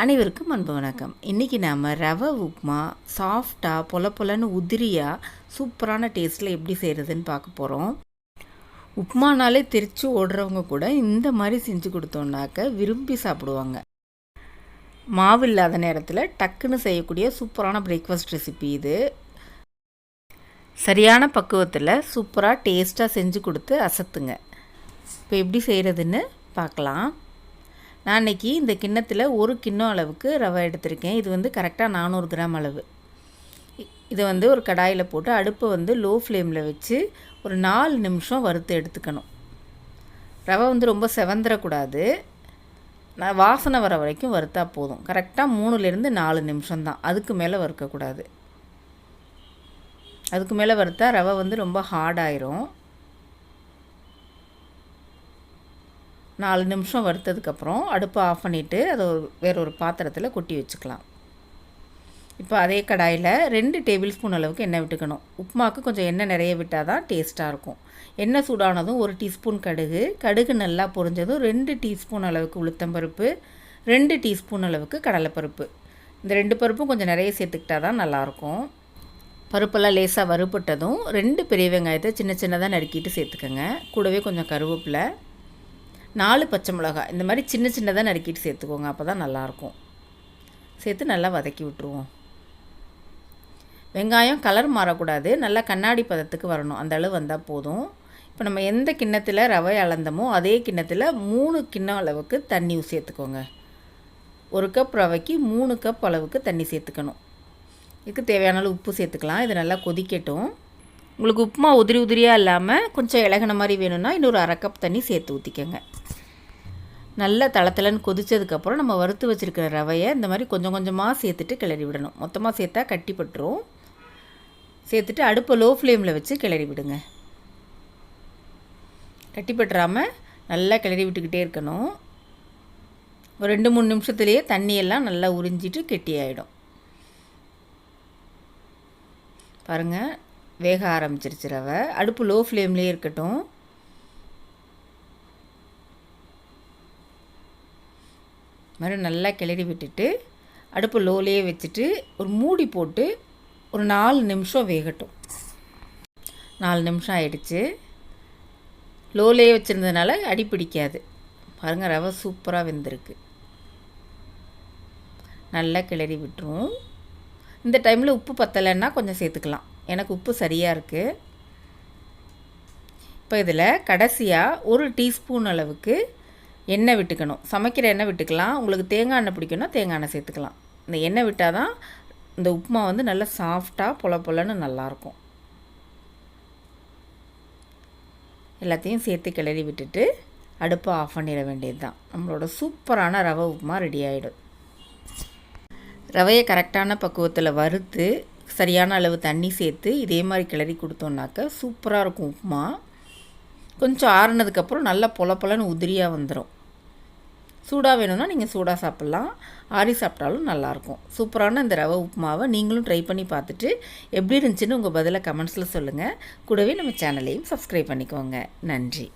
அனைவருக்கும் அன்பு வணக்கம். இன்றைக்கி நாம் ரவை உப்புமா சாஃப்டாக பொல பொலன்னு உதிரியாக சூப்பரான டேஸ்ட்டில் எப்படி செய்கிறதுன்னு பார்க்க போகிறோம் உப்புமானாலே தெரித்து ஓடுறவங்க கூட இந்த மாதிரி செஞ்சு கொடுத்தோன்னாக்க விரும்பி சாப்பிடுவாங்க. மாவு இல்லாத நேரத்தில் டக்குன்னு செய்யக்கூடிய சூப்பரான பிரேக்ஃபாஸ்ட் ரெசிபி இது. சரியான பக்குவத்தில் சூப்பராக டேஸ்ட்டாக செஞ்சு கொடுத்து அசத்துங்க. இப்போ எப்படி செய்கிறதுன்னு பார்க்கலாம். நான் இன்றைக்கி இந்த கிண்ணத்தில் ஒரு கிண்ணம் அளவுக்கு ரவை எடுத்திருக்கேன். இது வந்து கரெக்டாக நானூறு கிராம் அளவு. இதை வந்து ஒரு கடாயில் போட்டு அடுப்பை வந்து லோ ஃப்ளேமில் வச்சு ஒரு நாலு நிமிஷம் வறுத்து எடுத்துக்கணும். ரவை வந்து ரொம்ப செவந்துடக்கூடாது நான் வாசனை வர வரைக்கும் வறுத்தா போதும். கரெக்டாக மூணுலேருந்து நாலு நிமிஷம் தான் அதுக்கு மேலே வறுக்கக்கூடாது. அதுக்கு மேலே வறுத்தா ரவை வந்து ரொம்ப ஹார்டாயிரும் நாலு நிமிஷம் வறுத்ததுக்கப்புறம் அடுப்பை ஆஃப் பண்ணிவிட்டு அதை ஒரு வேற ஒரு பாத்திரத்தில் கொட்டி வச்சுக்கலாம். இப்போ அதே கடாயில் ரெண்டு டேபிள் ஸ்பூன் அளவுக்கு எண்ணெய் விட்டுக்கணும். உப்புமாவுக்கு கொஞ்சம் எண்ணெய் நிறைய விட்டால் தான் டேஸ்ட்டாக இருக்கும். எண்ணெய் சூடானதும் ஒரு டீஸ்பூன் கடுகு கடுகு நல்லா பொரிஞ்சதும் ரெண்டு டீஸ்பூன் அளவுக்கு உளுத்தம்பருப்பு ரெண்டு டீஸ்பூன் அளவுக்கு கடலைப்பருப்பு. இந்த ரெண்டு பருப்பும் கொஞ்சம் நிறைய சேர்த்துக்கிட்டா தான் நல்லாயிருக்கும் பருப்பெல்லாம் லேசாக வறுபட்டதும் ரெண்டு பெரிய வெங்காயத்தை சின்ன சின்னதாக நறுக்கிட்டு சேர்த்துக்கோங்க. கூடவே கொஞ்சம் கருவேப்பிலை நாலு பச்சை மிளகாய். இந்த மாதிரி சின்ன சின்னதாக நறுக்கிட்டு சேர்த்துக்கோங்க. அப்போ தான் நல்லாயிருக்கும். சேர்த்து நல்லா வதக்கி விட்ருவோம் வெங்காயம் கலர் மாறக்கூடாது. நல்லா கண்ணாடி பதத்துக்கு வரணும். அந்த அளவு வந்தால் போதும். இப்போ நம்ம எந்த கிண்ணத்தில் ரவை அளந்தமோ அதே கிண்ணத்தில் மூணு கிண்ணம் அளவுக்கு தண்ணி சேர்த்துக்கோங்க. ஒரு கப் ரவைக்கு மூணு கப் அளவுக்கு தண்ணி சேர்த்துக்கணும். இதுக்கு தேவையான உப்பு சேர்த்துக்கலாம். இது நல்லா கொதிக்கட்டும். உங்களுக்கு உப்புமா உதிரி உதிரியாக இல்லாமல் கொஞ்சம் இலகின மாதிரி வேணும்னா இன்னொரு அரை கப் தண்ணி சேர்த்து ஊற்றிக்கோங்க நல்லா தளத்தலன்னு கொதித்ததுக்கப்புறம் நம்ம வறுத்து வச்சுருக்கிற ரவையை இந்த மாதிரி கொஞ்சம் கொஞ்சமாக சேர்த்துட்டு கிளறி விடணும். மொத்தமாக சேர்த்தா கட்டிப்பட்டுரும் சேர்த்துட்டு அடுப்பை லோ ஃப்ளேமில் வச்சு கிளறி விடுங்க. கட்டிப்பட்டுறாமல் நல்லா கிளறி விட்டுக்கிட்டே இருக்கணும். ஒரு ரெண்டு மூணு நிமிஷத்துலேயே தண்ணியெல்லாம் நல்லா உறிஞ்சிட்டு கெட்டி ஆகிடும் பாருங்கள் வேக ஆரம்பிச்சிருச்சு ரவை அடுப்பு லோ ஃப்ளேம்லேயே இருக்கட்டும். மாதிரி நல்லா கிளறி விட்டுட்டு அடுப்பு லோலேயே வச்சுட்டு ஒரு மூடி போட்டு ஒரு நாலு நிமிஷம் வேகட்டும். நாலு நிமிஷம் ஆயிடுச்சு. லோலேயே வச்சுருந்ததுனால அடி பிடிக்காது. பாருங்கள் ரவை சூப்பராக வெந்திருக்கு. நல்லா கிளறி விட்டுருவோம் இந்த டைமில் உப்பு பத்தலைன்னா கொஞ்சம் சேர்த்துக்கலாம். எனக்கு உப்பு சரியாக இருக்குது இப்போ இதில் கடைசியாக ஒரு டீஸ்பூன் அளவுக்கு எண்ணெய் விட்டுக்கணும். சமைக்கிற எண்ணெய் விட்டுக்கலாம். உங்களுக்கு தேங்காய் எண்ணெய் பிடிக்குன்னா தேங்காய் எண்ணெய் சேர்த்துக்கலாம். இந்த எண்ணெய் விட்டால் தான் இந்த உப்புமா வந்து நல்லா சாஃப்டாக பொல பொலன்னு நல்லாயிருக்கும் எல்லாத்தையும் சேர்த்து கிளறி விட்டுட்டு அடுப்பை ஆஃப் பண்ணிட வேண்டியது தான் நம்மளோட சூப்பரான ரவை உப்புமா ரெடி ஆகிடும் ரவையை கரெக்டான பக்குவத்தில் வறுத்து சரியான அளவு தண்ணி சேர்த்து இதே மாதிரி கிளறி கொடுத்தோன்னாக்க சூப்பராக இருக்கும் உப்புமா. கொஞ்சம் ஆறுனதுக்கப்புறம் நல்லா பொல பொலன்னு உதிரியாக வந்துடும் சூடாக வேணும்னா நீங்கள் சூடாக சாப்பிட்லாம். ஆறி சாப்பிட்டாலும் நல்லாயிருக்கும் சூப்பரான இந்த ரவை உப்புமாவை நீங்களும் ட்ரை பண்ணி பார்த்துட்டு எப்படி இருந்துச்சுன்னு உங்கள் பதிலை கமெண்ட்ஸில் சொல்லுங்கள் கூடவே நம்ம சேனலையும் சப்ஸ்கிரைப் பண்ணிக்கோங்க. நன்றி.